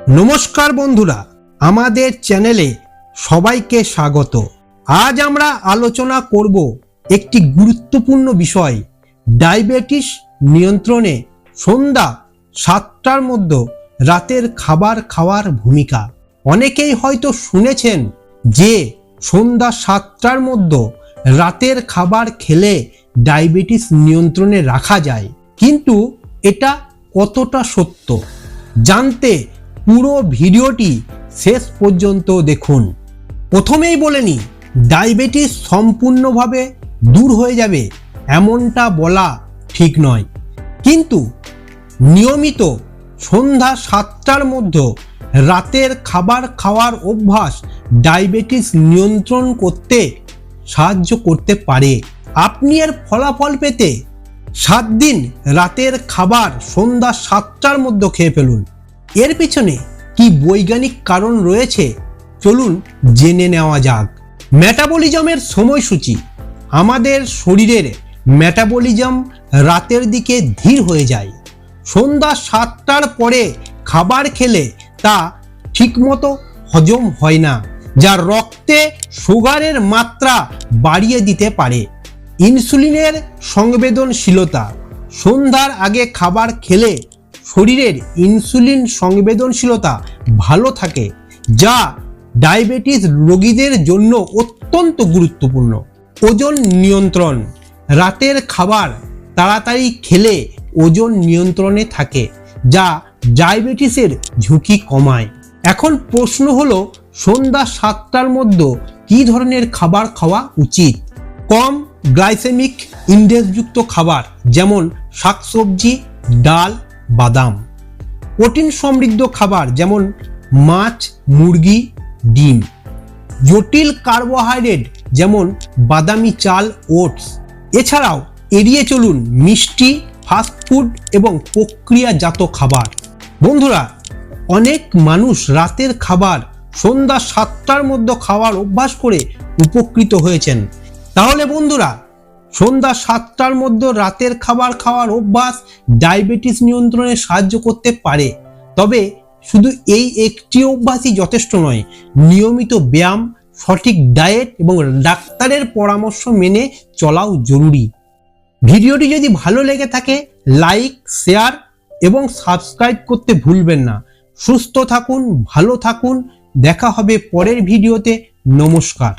নমস্কার বন্ধুরা, আমাদের চ্যানেলে সবাইকে স্বাগত। আজ আমরা আলোচনা করব একটি গুরুত্বপূর্ণ বিষয়, ডায়াবেটিস নিয়ন্ত্রণে সন্ধ্যা সাতটার মধ্যে রাতের খাবার খাওয়ার ভূমিকা। অনেকেই হয়তো শুনেছেন যে সন্ধ্যা সাতটার মধ্যে রাতের খাবার খেলে ডায়াবেটিস নিয়ন্ত্রণে রাখা যায়। কিন্তু এটা কতটা সত্য? জানতে পুরো ভিডিওটি শেষ পর্যন্ত দেখুন। প্রথমেই বলে নিই, ডায়াবেটিস সম্পূর্ণভাবে দূর হয়ে যাবে এমনটা বলা ঠিক নয়। কিন্তু নিয়মিত সন্ধ্যা সাতটার মধ্যে রাতের খাবার খাওয়ার অভ্যাস ডায়াবেটিস নিয়ন্ত্রণ করতে সাহায্য করতে পারে। আপনি এর ফলাফল পেতে সাত দিন রাতের খাবার সন্ধ্যা সাতটার মধ্যে খেয়ে ফেলুন। এর পিছনে কি বৈজ্ঞানিক কারণ রয়েছে? চলুন জেনে নেওয়া যাক। মেটাবলিজমের সময়সূচি। আমাদের শরীরের মেটাবলিজম রাতের দিকে ধীর হয়ে যায়। সন্ধ্যা সাতটার পরে খাবার খেলে তা ঠিকমতো হজম হয় না, যা রক্তে সুগারের মাত্রা বাড়িয়ে দিতে পারে। ইনসুলিনের সংবেদনশীলতা। সন্ধ্যার আগে খাবার খেলে শরীরের ইনসুলিন সংবেদনশীলতা ভালো থাকে, যা ডায়াবেটিস রোগীদের জন্য অত্যন্ত গুরুত্বপূর্ণ। ওজন নিয়ন্ত্রণ, রাতের খাবার তাড়াতাড়ি খেলে ওজন নিয়ন্ত্রণে থাকে, যা ডায়াবেটিসের ঝুঁকি কমায়। এখন প্রশ্ন হলো, সন্ধ্যা সাতটার মধ্যে কী ধরনের খাবার খাওয়া উচিত? কম গ্লাইসেমিক ইন্ডেক্সযুক্ত খাবার, যেমন শাকসবজি, ডাল বাদাম। প্রোটিন সমৃদ্ধ খাবার যেমন মাছ, মুরগি, ডিম। জটিল কার্বোহাইড্রেট যেমন বাদামি চাল, ওটস। এছাড়াও এড়িয়ে চলুন মিষ্টি ফাস্টফুড এবং প্রক্রিয়াজাত খাবার। বন্ধুরা, অনেক মানুষ রাতের খাবার সন্ধ্যা সাতটার মধ্যে খাওয়ার অভ্যাস করে উপকৃত হয়েছেন। তাহলে বন্ধুরা সন্ধ্যা সাতটার মধ্যে রাতের খাবার খাওয়ার অভ্যাস ডায়াবেটিস নিয়ন্ত্রণে সাহায্য করতে পারে। তবে শুধু এই একটি অভ্যাসই যথেষ্ট নয়, নিয়মিত ব্যায়াম, সঠিক ডায়েট এবং ডাক্তারের পরামর্শ মেনে চলাও জরুরি। ভিডিওটি যদি ভালো লেগে থাকে, লাইক, শেয়ার এবং সাবস্ক্রাইব করতে ভুলবেন না। সুস্থ থাকুন, ভালো থাকুন। দেখা হবে পরের ভিডিওতে। নমস্কার।